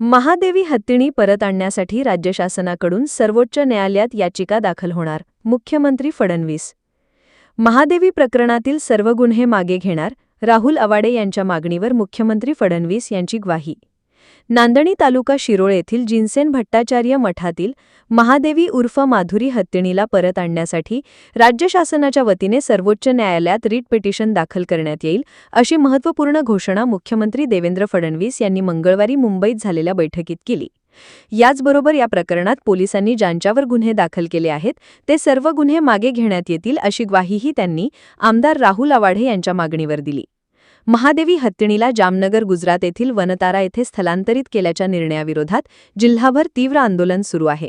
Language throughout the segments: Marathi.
महादेवी हत्तीणी परत आणण्यासाठी राज्य शासनाकडून सर्वोच्च न्यायालयात याचिका दाखल होणार मुख्यमंत्री फडणवीस. महादेवी प्रकरणातील सर्व गुन्हे मागे घेणार राहुल अवाडे यांच्या मागणीवर मुख्यमंत्री फडणवीस यांची ग्वाही. नांदणी तालुका शिरोळ येथील जिनसेन भट्टाचार्य मठातील महादेवी उर्फ माधुरी हत्तीणीला परत आणण्यासाठी राज्य शासनाच्या वतीने सर्वोच्च न्यायालयात रिट पिटिशन दाखल करण्यात येईल अशी महत्त्वपूर्ण घोषणा मुख्यमंत्री देवेंद्र फडणवीस यांनी मंगळवारी मुंबईत झालेल्या बैठकीत केली. याचबरोबर या प्रकरणात पोलिसांनी ज्यांच्यावर गुन्हे दाखल केले आहेत ते सर्व गुन्हे मागे घेण्यात येतील अशी ग्वाहीही त्यांनी आमदार राहुल आवाढे यांच्या मागणीवर दिली. महादेवी हत्तीणीला जामनगर गुजरात येथील वनतारा येथे स्थलांतरित केल्याच्या निर्णयाविरोधात जिल्हाभर तीव्र आंदोलन सुरू आहे.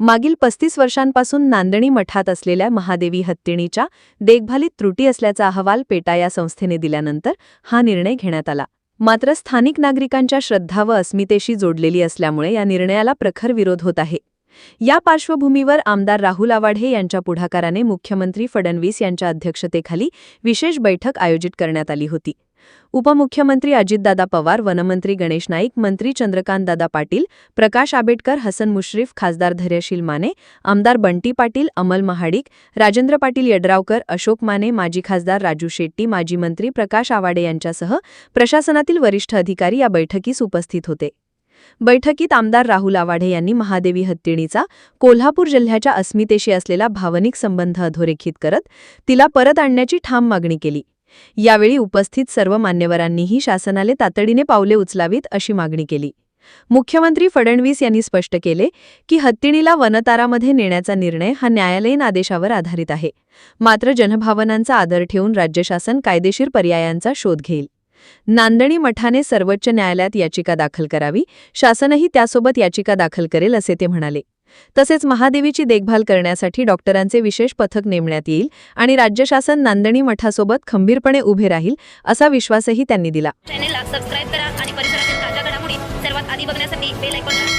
मागील पस्तीस वर्षांपासून नांदणी मठात असलेल्या महादेवी हत्तीणीच्या देखभालीत त्रुटी असल्याचा अहवाल पेटा या संस्थेने दिल्यानंतर हा निर्णय घेण्यात आला. मात्र स्थानिक नागरिकांच्या श्रद्धा व अस्मितेशी जोडलेली असल्यामुळे या निर्णयाला प्रखर विरोध होत आहे. या पार्श्वभूमीवर आमदार राहुल आवाढे यांच्या पुढाकाराने मुख्यमंत्री फडणवीस यांच्या अध्यक्षतेखाली विशेष बैठक आयोजित करण्यात आली होती. उपमुख्यमंत्री अजितदादा पवार वनमंत्री गणेश नाईक मंत्री चंद्रकांतदादा पाटील प्रकाश आंबेडकर हसन मुश्रीफ खासदार धैर्यशील माने आमदार बंटी पाटील अमल महाडिक राजेंद्र पाटील यड्रावकर अशोक माने माजी खासदार राजू शेट्टी माजी मंत्री प्रकाश आवाडे यांच्यासह प्रशासनातील वरिष्ठ अधिकारी या बैठकीस उपस्थित होते. बैठकीत आमदार राहुल आवाढे यांनी महादेवी हत्तीणीचा कोल्हापूर जिल्ह्याच्या अस्मितेशी असलेला भावनिक संबंध अधोरेखित करत तिला परत आणण्याची ठाम मागणी केली. यावेळी उपस्थित सर्व मान्यवरांनीही शासनाले तातडीने पावले उचलावीत अशी मागणी केली. मुख्यमंत्री फडणवीस यांनी स्पष्ट केले की हत्तीणीला वनतारामध्ये नेण्याचा निर्णय हा न्यायालयीन आदेशावर आधारित आहे. मात्र जनभावनांचा आदर ठेवून राज्य शासन कायदेशीर पर्यायांचा शोध घेईल. नांदणी मठाने सर्वोच्च न्यायालयात याचिका दाखल करावी. शासनही त्यासोबत याचिका दाखल करेल असे ते म्हणाले. तसेच महादेवीची देखभाल करण्यासाठी डॉक्टरांचे विशेष पथक नेमण्यात येईल आणि राज्य शासन नांदणी मठासोबत खंबीरपणे उभे राहील असा विश्वासही त्यांनी दिला. चॅनेलला सबस्क्राईब करा आणि परिसरातील ताज्या घडामोडी सर्वात आधी बघण्यासाठी बेल आयकॉनला